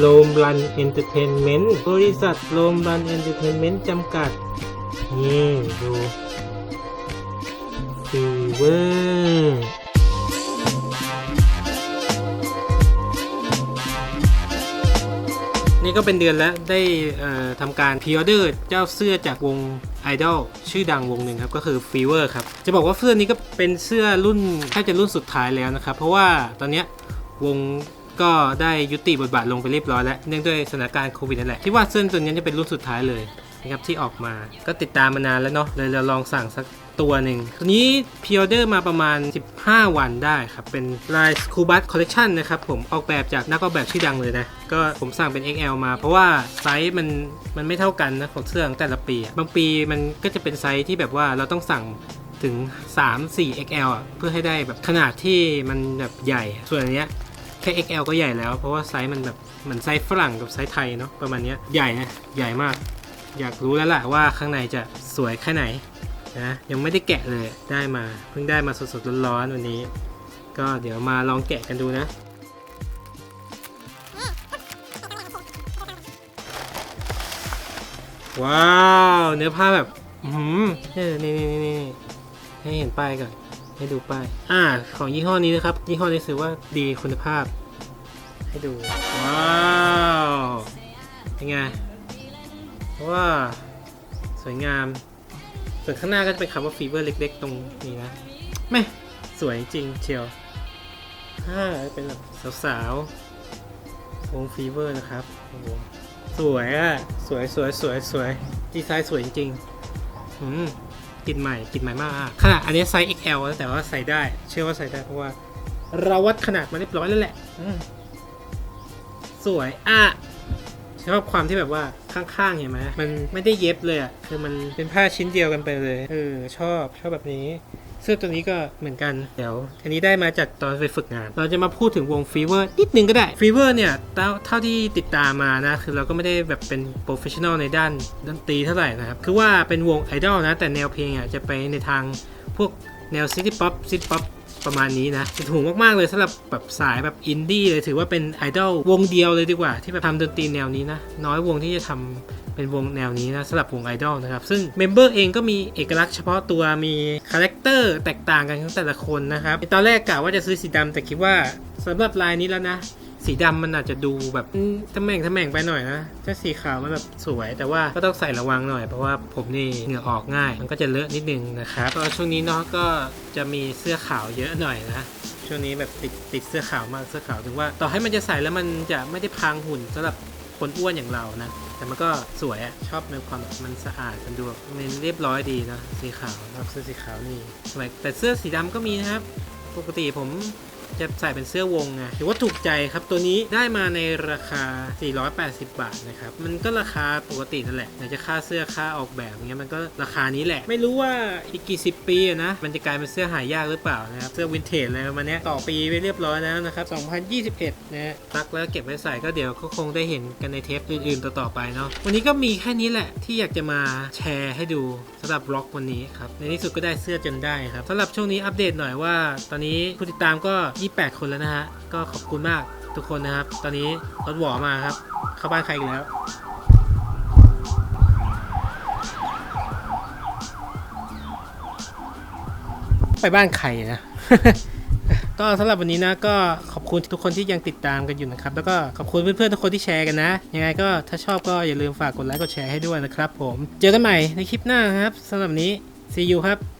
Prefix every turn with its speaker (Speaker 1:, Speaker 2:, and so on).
Speaker 1: โรมรันเอนเตอร์เทนเมนต์บริษัทโรมรันเอนเตอร์เทนเมนต์จำกัด นี่ ดูฟีเวอร์นี่ก็เป็นเดือนแล้วได้ทำการพ r ออเดอร์เจ้าเสื้อจากวงไอดอลชื่อดังวงหนึ่งครับ ก็คือ Fever ครับ จะบอกว่าเสื้อนี้ก็เป็นเสื้อรุ่นแทบจะรุ่นสุดท้ายแล้วนะครับ เพราะว่าตอนนี้วง ก็ได้ยุติบทบาทลงไปเรียบร้อยแล้ว เนื่องด้วยสถานการณ์โควิดนั่นแหละที่ว่าเสื้อตัวนี้จะเป็นรุ่นสุดท้ายเลยนะครับที่ออกมาก็ติดตามมานานแล้วเนาะเลยเราลองสั่งสักตัวหนึ่งตัวนี้พ r ออเดอร์มาประมาณ 15 วันได้ครับ เป็นลาย School Bus Collection นะครับผมออกแบบจากนักออกแบบชื่อดังเลยนะ ก็ผมสั่งเป็น XL มา เพราะว่าไซส์มันมันไม่เท่ากันนะของเสื้อของแต่ละปี บางปีมันก็จะเป็นไซส์ที่แบบว่าเราต้องสั่งถึง 3 4 XL อะเพื่อให้ได้แบบขนาดที่มันแบบใหญ่ ส่วนอันเนี้ย ค่ XL ก็ใหญ่แล้ว เพราะว่าไซส์มันแบบเหมือนไซส์ฝรั่งกับไซส์ไทยเนาะประมาณนี้ใหญ่นะใหญ่มาก อยากรู้แล้วล่ะว่าข้างในจะสวยแค่ไหนนะยังไม่ได้แกะเลยได้มา เพิ่งได้มาสดๆร้อนๆวันนี้ ก็เดี๋ยวมาลองแกะกันดูนะว้าว เนื้อผ้าแบบ อืมนี่นี่นี่นี่นี่ให้เห็นป้ายก่อน ให้ดูป้าย อ่า ของยี่ห้อนี้นะครับ ยี่ห้อนี้ถือว่าดีคุณภาพ ให้ดู ว้าวเป็นไงว้าสวยงาม ส่วนข้างหน้าก็จะเป็นคำว่าฟีเวอร์เล็ก ๆ ตรงนี้นะแม่สวยจริงเชียวอ่าเป็นแบบสาวๆวงฟีเวอร์นะครับโอ้โหสวยอะ สวยสวยสวยสวยดีไซน์สวยจริงๆอืม กลิ่นใหม่กลิ่นใหม่มากอะขนาดอันนี้ไซส์ XL นะแต่ว่าใส่ได้ เชื่อว่าใส่ได้เพราะว่าเราวัดขนาดมาเรียบร้อยแล้วแหละอืมสวยอะชอบความที่แบบว่าข้างๆเห็นไหมมันไม่ได้เย็บเลยอะคือมันเป็นผ้าชิ้นเดียวกันไปเลยเออชอบชอบแบบนี้ เสื้อตัวนี้ก็เหมือนกันเดี๋ยวอันนี้ได้มาจากตอนไปฝึกงาน เราจะมาพูดถึงวงฟีเวอร์นิดนึงก็ได้ฟีเวอร์เนี่ยเท่าเท่าที่ติดตามมานะคือเราก็ไม่ได้แบบเป็นโปรเฟชชั่นอลในด้านดนตรีเท่าไหร่นะครับ คือว่าเป็นวงไอดอลนะแต่แนวเพลงอะจะไปในทางพวกแนวซิตี้ป๊อปซิตี้ป๊อป ประมาณนี้นะถูกมากๆเลยสำหรับแบบสายแบบอินดี้เลยถือว่าเป็นไอดอลวงเดียวเลยดีกว่า ที่แบบทำดนตรีแนวนี้นะ น้อยวงที่จะทำเป็นวงแนวนี้นะสำหรับวงไอดอลนะครับ ซึ่งเมมเบอร์เองก็มีเอกลักษณ์เฉพาะตัวมีคาแรคเตอร์แตกต่างกันของแต่ละคนนะครับตอนแรกกะว่าจะซื้อสีดำแต่คิดว่าสำหรับลายนี้แล้วนะ สีดำมันอาจจะดูแบบอืมทะแม่งทะแม่งไปหน่อยนะถ้าสีขาวมันแบบสวย แต่ว่าก็ต้องใส่ระวังหน่อยเพราะว่าผมนี่เหงื่อออกง่าย มันก็จะเลอะนิดนึงนะครับก็ช่วงนี้เนาะก็จะมีเสื้อขาวเยอะหน่อยนะช่วงนี้แบบติดติดเสื้อขาวมากเสื้อขาวถึงว่า ต่อให้มันจะใส่แล้วมันจะไม่ได้พรางหุ่นสำหรับคนอ้วนอย่างเรานะ แต่มันก็สวยอะชอบในความแบบมันสะอาดมันดูแบบมันเรียบร้อยดีนะสีขาวชอบเสื้อสีขาวนี่สวยแต่เสื้อสีดำก็มีนะครับ ปกติผม จะใส่เป็นเสื้อวงไงถือว่าถูกใจครับตัวนี้ได้มาในราคา 480 บาทนะครับ มันก็ราคาปกตินั่นแหละไหนจะค่าเสื้อค่าออกแบบเงี้ยมันก็ราคานี้แหละ ไม่รู้ว่าอีกกี่สิบปีนะ มันจะกลายเป็นเสื้อหายากหรือเปล่านะครับ เสื้อวินเทจอะไรประมาณเนี้ยต่อปีไปเรียบร้อยแล้วนะครับ 2021 นะฮะซักแล้วเก็บไว้ใส่ก็เดี๋ยวก็คงได้เห็นกันในเทปอื่นๆต่อๆไปเนาะ วันนี้ก็มีแค่นี้แหละที่อยากจะมาแชร์ให้ดูสำหรับบล็อกวันนี้ครับ ในที่สุดก็ได้เสื้อจนได้ครับสำหรับช่วงนี้อัปเดตหน่อยว่า ตอนนี้ผู้ติดตามก็28 คนแล้วนะฮะ ก็ขอบคุณมากทุกคนนะครับ ตอนนี้รถหวอมาครับ เข้าบ้านใครอีกแล้ว ไปบ้านใครนะ ก็สำหรับวันนี้นะก็ขอบคุณทุกคนที่ยังติดตามกันอยู่นะครับ แล้วก็ขอบคุณเพื่อนๆทุกคนที่แชร์กันนะ ยังไงก็ถ้าชอบก็อย่าลืมฝากกดไลค์กดแชร์ให้ด้วยนะครับผม เจอกันใหม่ในคลิปหน้าครับสำหรับวันนี้ see you ครับ